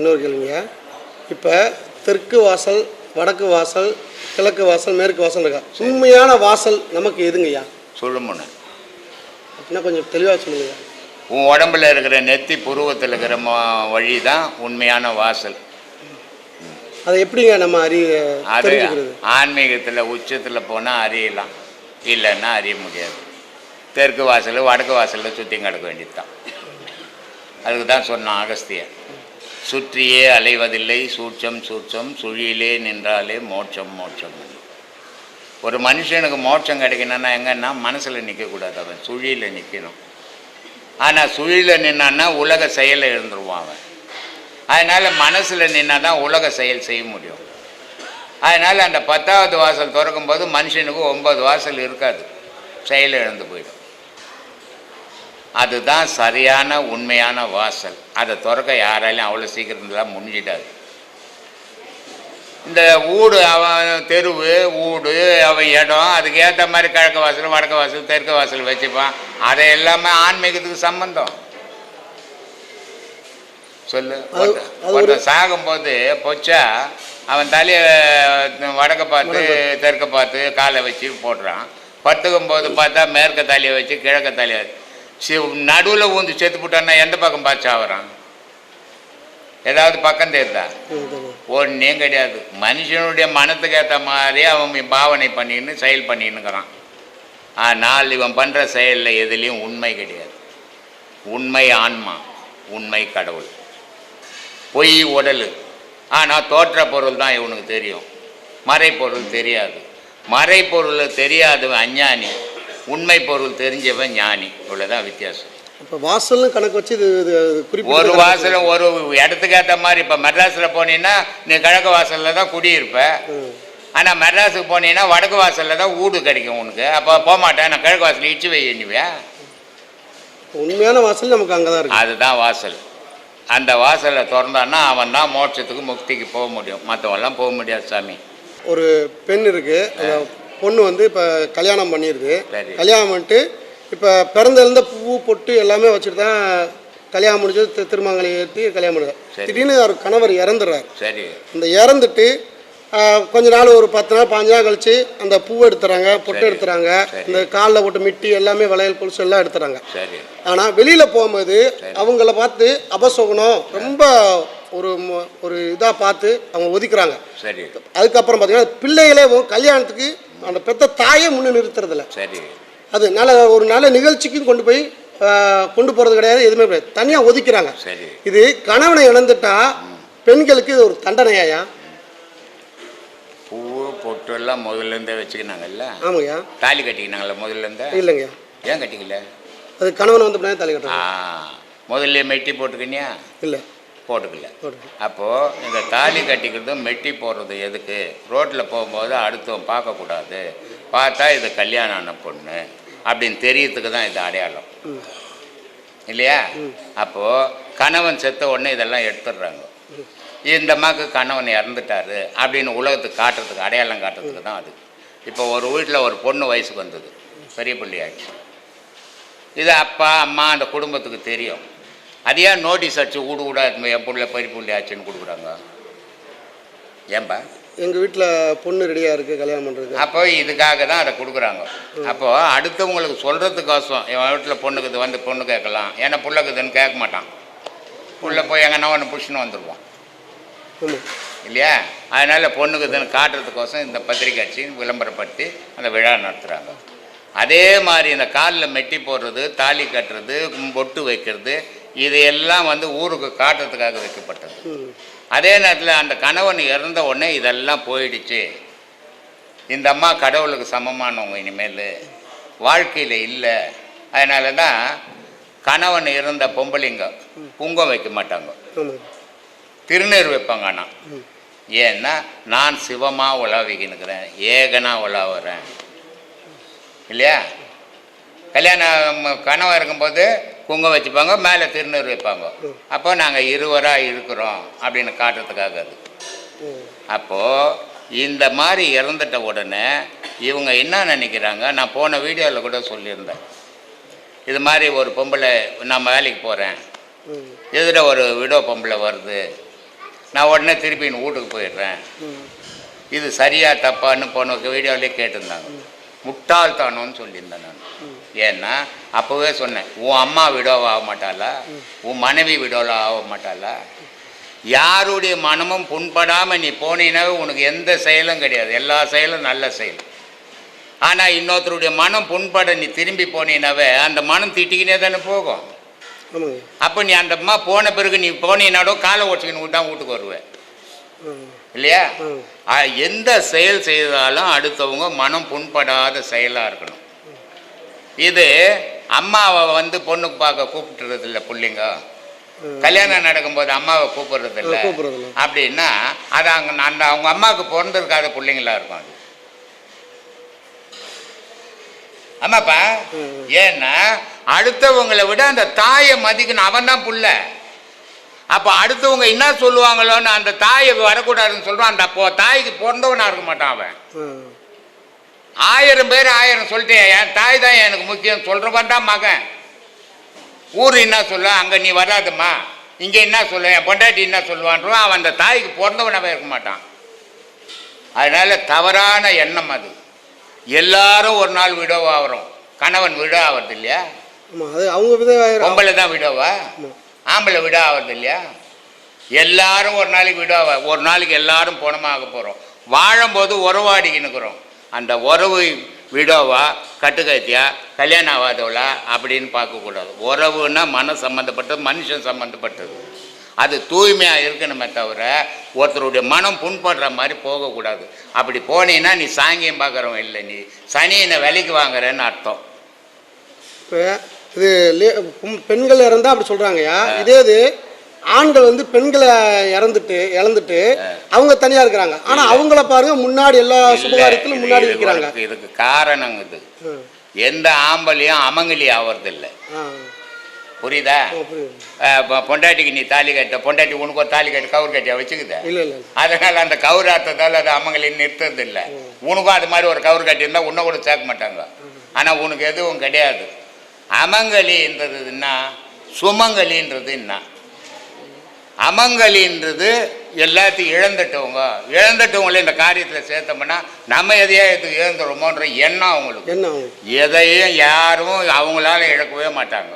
இன்னொரு கேளுங்க இப்போ தெற்கு வாசல் வடக்கு வாசல் கிழக்கு வாசல் மேற்கு வாசல் இருக்கா? உண்மையான வாசல் நமக்கு எதுங்கய்யா? சுழுமுனை அப்படின்னா கொஞ்சம் தெளிவாக சொல்லுங்க உன் உடம்புல இருக்கிற நெத்தி புருவத்தில் இருக்கிற வழி தான் உண்மையான வாசல். அதை எப்படிங்க நம்ம அறி அது ஆன்மீகத்தில் உச்சத்தில் போனால் அறியலாம். இல்லைன்னா அறிய முடியாது. தெற்கு வாசல் வடக்கு வாசலில் சுற்றி கிடக்க வேண்டியது தான் அதுக்கு தான் சொன்னான் அகஸ்தியர். சுற்றியே அலைவதில்லை. சூட்சம் சூட்சம் சுழியிலே நின்றாலே மோட்சம் மோட்சம். ஒரு மனுஷனுக்கு மோட்சம் கிடைக்கணும்னா எங்கன்னா மனசில் நிற்கக்கூடாது அவன் சுழியில் நிற்கணும் ஆனால் சுழியில் நின்னான்னா உலக செயலை இருந்துருவான் அவன். அதனால் மனசில் நின்னா தான் உலக செயல் செய்ய முடியும். அதனால் அந்த பத்தாவது வாசல் திறக்கும்போது மனுஷனுக்கு ஒம்பது வாசல் இருக்காது. செயல் இழந்து போயிடும். அதுதான் சரியான உண்மையான வாசல். அதை திறக்க யாராலையும் அவ்வளோ சீக்கிரத்தில் முடிஞ்சிடாது. இந்த ஊடு அவன் தெருவு ஊடு அவன் இடம் அதுக்கு ஏற்ற மாதிரி கிழக்கு வாசல் வடக்கு வாசல் தெற்கு வாசல் வச்சுப்பான். அதை எல்லாமே ஆன்மீகத்துக்கு சம்பந்தம். சொல்லு ஒருத்தன் சாகும்போது பொச்சா அவன் தலையை வடக்க பார்த்து தெற்க பார்த்து காலை வச்சு போடுறான் படுத்துக்கும் போது பார்த்தா மேற்க தலையை வச்சு கிழக்க தலையை சி நடுவில் ஊந்து செத்து போட்டான்னா எந்த பக்கம் பார்த்து சாவறான் ஏதாவது பக்கம் தெரியுதா ஒன்றே ஒன்றையும் கிடையாது. மனுஷனுடைய மனத்துக்கு ஏற்ற மாதிரி அவன் பாவனை பண்ணின்னு செயல் பண்ணின்னுக்கிறான். ஆனால் இவன் பண்ணுற செயலில் எதுலேயும் உண்மை கிடையாது. உண்மை ஆன்மா உண்மை கடவுள். பொய் உடல். ஆனால் தோற்ற பொருள் தான் இவனுக்கு தெரியும். மறைப்பொருள் தெரியாது. மறைப்பொருள் தெரியாதவன் அஞ்ஞானி. உண்மை பொருள் தெரிஞ்சவன் ஞானி. இவ்வளோதான் வித்தியாசம். இப்போ வாசல்னு கணக்கு வச்சு இது ஒரு கணக்கு வாசல் ஒரு இடத்துக்கு ஏற்ற மாதிரி இப்போ மெட்ராஸில் போனீங்கன்னா நீ கிழக்கு வாசலில் தான் குடியிருப்ப. ஆனால் மெட்ராஸுக்கு போனீங்கன்னா வடக்கு வாசலில் தான் வீடு கிடைக்கும் உனக்கு. அப்போ போக மாட்டேன் நான் கிழக்கு வாசல் இடிச்சு வை எண்ணுவியா? உண்மையான வாசல் நமக்கு அங்கே தான் இருக்கு. அதுதான் வாசல். அந்த வாசலை திறந்தான்னா அவன் தான் மோட்சத்துக்கு முக்திக்கு போக முடியும். மற்றவெல்லாம் போக முடியாது சாமி. ஒரு பெண் இருக்கு. அந்த பொண்ணு வந்து இப்போ கல்யாணம் பண்ணியிருக்கு. கல்யாணம் பண்ணிட்டு இப்போ பிறந்திருந்த பூ பொட்டு எல்லாமே வச்சுட்டு தான் கல்யாணம் முடிஞ்சு தி- திருமங்கலை ஏற்றி கல்யாணம் பண்ணுது சரி. திடீர்னு அவர் கணவர் இறந்துடுறாரு சரி இந்த இறந்துட்டு கொஞ்ச நாள் ஒரு பத்து நாள் பாஞ்சு நாள் கழிச்சு அந்த பூவை எடுத்துறாங்க பொட்டு. எடுத்துறாங்க. இந்த காலில் போட்டு மிட்டி எல்லாமே வளையல் கொலுசு எல்லாம் எடுத்துறாங்க ஆனால் வெளியில் போகும்போது. அவங்கள பார்த்து அபசகுனம் ரொம்ப ஒரு ஒரு இதாக பார்த்து அவங்க ஒதுக்குறாங்க அதுக்கப்புறம் பார்த்தீங்கன்னா பிள்ளைகளே கல்யாணத்துக்கு அந்த பெத்த தாயே முன்னு நிறுத்துறதில்ல. சரி. அது நல்ல ஒரு நல்ல நிகழ்ச்சிக்கும் கொண்டு போய் கொண்டு போகிறது கிடையாது எதுவுமே கிடையாது. தனியாக ஒதுக்கிறாங்க. சரி. இது கணவனை இழந்துட்டா பெண்களுக்கு இது ஒரு தண்டனையாயா? பூ பொட்டு எல்லாம் முதல்ல இருந்தே வச்சுக்கினாங்கல்ல? ஆமாய்யா. தாலி கட்டிக்கினாங்கல்ல முதல்ல இருந்தே? இல்லைங்கய்யா ஏன் கட்டிக்கல? அது கணவன் வந்து தலை கட்டுறாங்க முதல்ல மெட்டி போட்டுக்கினியா? இல்லை. போட்டுக்கல. அப்போது இந்த தாலி கட்டிக்கிறதும் மெட்டி போடுறது எதுக்கு? ரோட்டில் போகும்போது அடுத்தவன் பார்க்கக்கூடாது. பார்த்தா இது கல்யாணம் ஆன பொண்ணு அப்படின்னு தெரியறதுக்கு தான் இது அடையாளம். இல்லையா? அப்போது கணவன் செத்த உடனே இதெல்லாம் எடுத்துடுறாங்க. இந்த அம்மாவுக்கு கணவன் இறந்துட்டாரு அப்படின்னு உலகத்துக்கு காட்டுறதுக்கு அடையாளம் காட்டுறதுக்கு தான் அது. இப்போ ஒரு வீட்டில் ஒரு பொண்ணு வயசுக்கு வந்தது. பெரிய பிள்ளை இது அப்பா அம்மா அந்த குடும்பத்துக்கு தெரியும். அது ஏன் நோட்டீஸ் அடிச்சு வீடு கூட என் பிள்ளை பெரிய பிள்ளை ஆச்சுன்னு கொடுக்குறாங்க. ஏன்பா? எங்கள் வீட்டில் பொண்ணு ரெடியாக இருக்குது கல்யாணம் பண்ணுறதுக்கு அப்போ இதுக்காக தான் அதை கொடுக்குறாங்க. அப்போது அடுத்தவங்களுக்கு சொல்கிறதுக்கோசம் என் வீட்டில் பொண்ணுக்குது வந்து பொண்ணு கேட்கலாம். ஏன்னா புள்ளக்குதுன்னு கேட்க மாட்டான். புள்ள போய் எங்கன்னா ஒன்று புஷ்னு வந்துடுவான் இல்லையா? அதனால் பொண்ணுக்குதுன்னு காட்டுறதுக்கோசம் இந்த பத்திரிக்கை அடிச்சு விளம்பரப்படுத்தி அந்த விழா நடத்துகிறாங்க அதே மாதிரி இந்த காலில் மெட்டி போடுறது தாலி கட்டுறது பொட்டு வைக்கிறது இதையெல்லாம் வந்து ஊருக்கு காட்டுறதுக்காக வைக்கப்பட்டது. அதே நேரத்தில் அந்த கணவன் இறந்த உடனே இதெல்லாம் போயிடுச்சு. இந்த அம்மா கடவுளுக்கு சமமானவங்க இனிமேல். வாழ்க்கையில் இல்லை. அதனால தான் கணவன் இறந்த பொம்பளைங்க குங்கம் வைக்க மாட்டாங்க. திருநீர் வைப்பாங்க ஆனால் ஏன்னா நான் சிவமாக உலாவிக்கினுக்கிறேன் ஏகனா உலாவுறேன். இல்லையா? கல்யாணம் கனவு இருக்கும்போது குங்கம் வச்சுப்பாங்க மேலே திருநீர் வைப்பாங்க. அப்போ நாங்கள் இருவராக இருக்கிறோம் அப்படின்னு காட்டுறதுக்காக அது. அப்போது இந்த மாதிரி இறந்துட்ட உடனே இவங்க என்ன நினைக்கிறாங்க? நான் போன வீடியோவில் கூட சொல்லியிருந்தேன். இது மாதிரி ஒரு பொம்பளை நான் வேலைக்கு போகிறேன் எதிர ஒரு விடோ பொம்பளை வருது. நான் உடனே திருப்பி வீட்டுக்கு போயிடுறேன். இது சரியா தப்பான்னு போன வீடியோவிலே கேட்டிருந்தாங்க. முட்டாள்தானோன்னு சொல்லியிருந்தேன் நான். ஏன்னா அப்போவே சொன்னேன் உன் அம்மா விடோவா ஆக மாட்டாளா? உன் மனைவி விடோவா ஆக மாட்டாளா? யாருடைய மனமும் புண்படாமல் நீ போனீனாவே உனக்கு எந்த செயலும் கிடையாது. எல்லா செயலும் நல்ல செயல். ஆனால் இன்னொருத்தருடைய மனம் புண்பட நீ திரும்பி போனீனாவே அந்த மனம் திட்டிக்கினே தானே போகும். அப்போ நீ அந்த அம்மா போன பிறகு நீ போனீனாடோ காலை ஓடிச்சுக்கின்னு தான் வீட்டுக்கு வருவேன் இல்லையா? எந்த செயல் செய்தாலும் அடுத்தவங்க மனம் புண்படாத செயலாக இருக்கணும். இது அம்மாவை வந்து பொண்ணுக்கு பார்க்க கூப்பிட்டுறது இல்லை பிள்ளைங்க. கல்யாணம் நடக்கும்போது அம்மாவை கூப்பிடுறது இல்லை. அப்படின்னா அது அங்கே அந்த அவங்க அம்மாவுக்கு பிறந்திருக்காத பிள்ளைங்களா இருக்கும் அது. ஆமாப்பா. ஏன்னா அடுத்தவங்களை விட அந்த தாயை மதிக்கணும். அவன் தான் புள்ள. அப்போ அடுத்தவங்க என்ன சொல்லுவாங்களோன்னு அந்த தாயை வரக்கூடாதுன்னு சொல்கிறான் அந்த அப்போ தாய்க்கு பிறந்தவனா இருக்க மாட்டான் அவன். ஆயிரம் பேர் ஆயிரம் சொல்லிட்டேன். என் தாய் தான் எனக்கு முக்கியம். சொல்கிறவன் தான் மகன். ஊர் என்ன சொல்ல அங்கே நீ வராதம்மா. இங்கே என்ன சொல்ல என் பொண்டாட்டி என்ன சொல்லுவான்றோம் அவன் அந்த தாய்க்கு பிறந்தவனாவே இருக்க மாட்டான். அதனால தவறான எண்ணம் அது. எல்லாரும் ஒரு நாள் விடோவா ஆகிறோம் கணவன் விடோ ஆகிறது இல்லையா? அவங்க பொம்பளை தான் விடோவா? ஆம்பளை விட ஆகிறது இல்லையா? எல்லாரும் ஒரு நாளைக்கு விடாவ? ஒரு நாளைக்கு எல்லாரும் போனமாக போகிறோம் வாழும்போது உறவாடிக்கின்னுக்குறோம் அந்த உறவு விடோவா கட்டுக்கத்தியா கல்யாணம் ஆகாதவளா அப்படின்னு பார்க்கக்கூடாது. உறவுன்னா மன சம்மந்தப்பட்டது மனுஷன் சம்மந்தப்பட்டது அது தூய்மையாக இருக்கணுமே தவிர ஒருத்தருடைய மனம் புண்படுற மாதிரி போகக்கூடாது. அப்படி போனீன்னா நீ சாங்கியம் பார்க்குறவன் இல்லை நீ. சனியினை விலைக்கு வாங்குறேன்னு அர்த்தம். இப்போ இது பெண்கள் இறந்தா அப்படி சொல்கிறாங்கய்யா இதே இது ஆண்கள் வந்து பெண்களை இறந்துட்டு இழந்துட்டு அவங்க தனியாக இருக்கிறாங்க. ஆனால் அவங்கள பாருங்க முன்னாடி எல்லா சுபகாரியத்திலும் முன்னாடி இருக்கிறாங்க. இதுக்கு காரணம் இது. எந்த ஆம்பளையும் அமங்கலி ஆவறதில்லை. ஆ. புரியுதா? பொண்டாட்டிக்கு நீ தாலி கட்ட பொண்டாட்டி உனக்கு ஒரு தாலி கட்டி கவுர் கட்டியா வச்சுக்குத? இல்லை இல்லை அதனால அந்த கவுராத்தத்தால் அது அமங்கலி நிறுத்தது இல்லை உனக்கும் அது மாதிரி ஒரு கவுர் கட்டியிருந்தா உன்னை கூட சேர்க்க மாட்டாங்க. ஆனால் உனக்கு எதுவும் கிடையாது. அமங்கலின்றது என்ன? சுமங்கலின்றது என்ன? அமங்கலின்றது எல்லாத்தையும் இழந்துட்டவங்க. இழந்துட்டவங்கள இந்த காரியத்தில் சேர்த்தோம்னா நம்ம எதையா இது இழந்துருமோன்ற எண்ணம் அவங்களுக்கு. என்ன எதையும் யாரும் அவங்களால இழக்கவே மாட்டாங்க.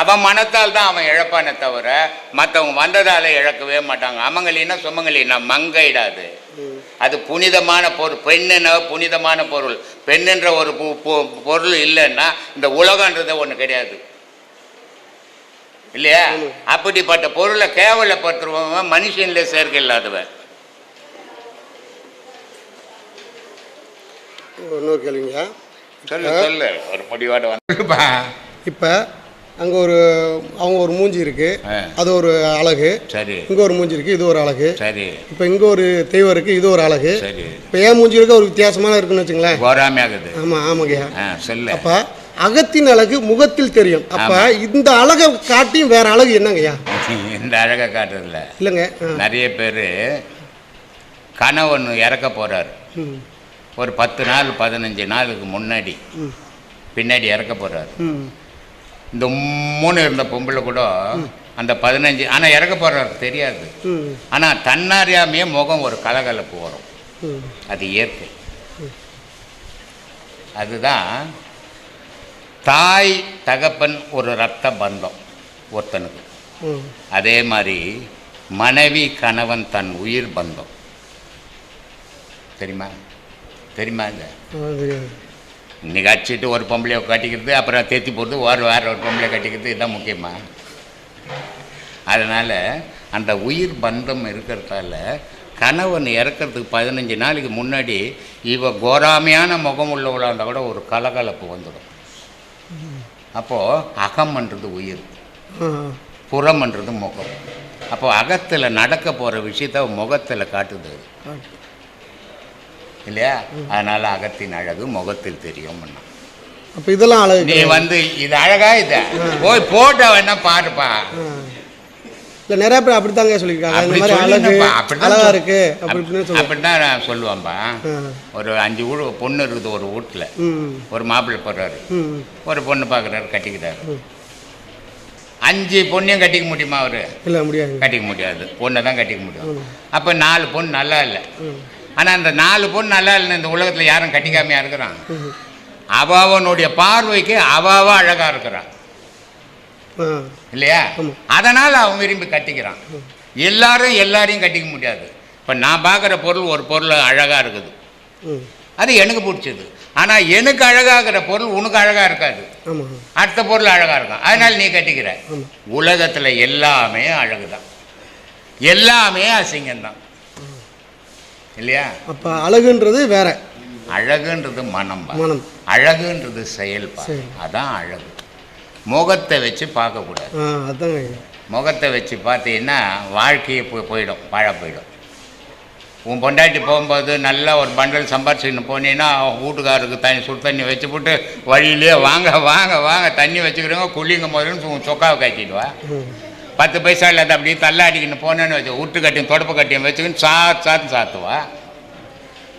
அவன் மனத்தால் தான் அவன் இழப்பானே தவிர மற்றவங்க வந்ததால் இழக்கவே மாட்டாங்க. அமங்கலின்னா சுமங்கலின்னா மங்கைடாது அது. புனிதமான பொருள். பெண்ணுன்னா புனிதமான பொருள். பெண்ணுன்ற ஒரு பொருள் இல்லைன்னா இந்த உலகன்றது ஒன்று கிடையாது. இல்லையா? அப்படிப்பட்ட பொருளை கேவலப்படுத்துறவன் மனுஷன்ல சேர்க்கை இல்லாதவன். இன்னொரு கேள்விங்க. சொல்லு சொல்லு. ஒரு முடிவோட இப்போ அங்கே ஒரு அவங்க ஒரு மூஞ்சி இருக்கு. அது ஒரு அழகு. சரி. இங்கே ஒரு மூஞ்சி இருக்கு இது ஒரு அழகு. சரி. இப்போ இங்கே ஒரு தெய்வம் இருக்கு இது ஒரு அழகு. சரி. இப்போ ஏன் மூஞ்சி இருக்க ஒரு வித்தியாசமான இருக்குன்னு வச்சுங்களேன். கோராமையாகுது ஆமாம் ஆமாங்கய்யா. ஆ சொல்லு. அப்போ அகத்தின் அழகு முகத்தில் தெரியும். அப்போ இந்த அழகை காட்டியும் வேற அழகு என்னங்கய்யா? இந்த அழகை காட்டுறதுல இல்லைங்க. நிறைய பேர் கணவன் இறக்க போகிறாரு ம். ஒரு பத்து நாள் பதினஞ்சு நாளுக்கு முன்னாடி பின்னாடி இறக்க போகிறாரு ம். இந்த மூணு இருந்த பொம்பளை கூட அந்த பதினஞ்சு ஆனால் இறக்க போகிறாரு தெரியாது. ஆனால் தன்னாரியாமையே முகம் ஒரு கலகலப்பு வரும். அது இயற்கை. அதுதான் தாய் தகப்பன் ஒரு ரத்த பந்தம் ஒருத்தனுக்கு. அதே மாதிரி மனைவி கணவன் தன் உயிர் பந்தம். தெரியுமா? தெரியுமா இல்லை? இன்னைக்கு அடிச்சுட்டு ஒரு பொம்பளையை கட்டிக்கிறது அப்புறம் தேத்தி போடுறது ஒரு வேற ஒரு பொம்பளை கட்டிக்கிறது இதுதான் முக்கியமா? அதனால் அந்த உயிர் பந்தம் இருக்கிறதால கணவன் இறக்கிறதுக்கு பதினஞ்சு நாளைக்கு முன்னாடி இவ கோராமையான முகம் உள்ளவளாக இருந்தால் கூட ஒரு கலகலப்பு வந்துடும். அப்போது அகம்ன்றது உயிர் புறம்ன்றது முகம். அப்போ அகத்தில் நடக்க போகிற விஷயத்த முகத்தில் காட்டுது. இல்லையா? அதனால் அகத்தின் அழகு முகத்தில் தெரியும் அப்போ இதெல்லாம் அழகு நீ வந்து இது அழகா இது? போய் போட்டோ வேணா பாருப்பா. இல்லை நிறைய பேர் அப்படித்தாங்க சொல்லியிருக்காங்க. இந்த அப்படி மாதிரி அழகு சொல்லினப்பா, அப்படிதான் அழகா சொல்- இருக்கு அப்படி இப்படின்னு அப்படிதான் ஆ. ஒரு அஞ்சு வீடு பொண்ணு இருக்குது ஒரு வீட்டில் ஒரு மாப்பிள்ளை போடுறாரு. ஒரு பொண்ணு பார்க்குறாரு கட்டிக்கிறாரு. அஞ்சு பொண்ணையும் கட்டிக்க முடியுமா அவர்? இல்லை முடியாது. கட்டிக்க முடியாது. பொண்ணை தான் கட்டிக்க முடியும். அப்போ நாலு பொண்ணு நல்லா இல்லை. ஆனால் அந்த நாலு பொண்ணு நல்லா இல்லைன்னு இந்த உலகத்தில் யாரும் கட்டிக்காமையா இருக்கிறான்? ம். அவனுடைய பார்வைக்கு அவாவா அழகாக இருக்கிறான் இல்லையா. அதனால் அவன் விரும்பி கட்டிக்கிறான். எல்லாரும் எல்லாரையும் கட்டிக்க முடியாது. இப்போ நான் பார்க்குற பொருள் ஒரு பொருள் அழகாக இருக்குது. அது எனக்கு பிடிச்சது. ஆனால் எனக்கு அழகாகிற பொருள் உனக்கு அழகாக இருக்காது. அடுத்த பொருள் அழகாக இருக்கும். அதனால் நீ கட்டிக்கிற. உலகத்தில் எல்லாமே அழகு தான் எல்லாமே அசிங்கம்தான். இல்லையா? அப்போ அழகுன்றது வேற. அழகுன்றது மனம் மனம். அழகுன்றது செயல்பா. செயல். அதான் அழகு. முகத்தை வச்சு பார்க்கக்கூடாது. ஐயா முகத்தை வச்சு பார்த்தீங்கன்னா வாழ்க்கையே போய் போயிடும் வாழ போயிடும். உன் பொண்டாட்டி போகும்போது நல்லா ஒரு பண்டல் சம்பாரிச்சுன்னு போனீங்கன்னா அவன் வீட்டுக்காரருக்கு தண்ணி சுடு தண்ணி வச்சு போட்டு வழியிலே வாங்க வாங்க வாங்க தண்ணி வச்சுக்கிறவங்க குளிங்க முதல்னு உன் சொக்காவை காய்ச்சிடுவா பத்து பைசா இல்லாத அப்படியே தள்ளாடிக்கின்னு போனேன்னு வச்சு விட்டு கட்டியும் தொடப்பு கட்டியும் வச்சுக்கின்னு சாத்து சாத்து சாத்துவா.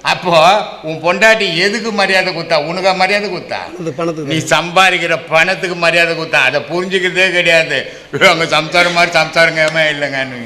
அப்போது உன் பொண்டாட்டி எதுக்கு மரியாதை கொடுத்தா? உனக்கு மரியாதை கொடுத்தா? பணத்துக்கு நீ சம்பாதிக்கிற பணத்துக்கு மரியாதை கொடுத்தா? அதை புரிஞ்சுக்கிறதே கிடையாது. அங்கே சம்சாரம் மாதிரி சம்சாரங்கமே இல்லைங்கன்னு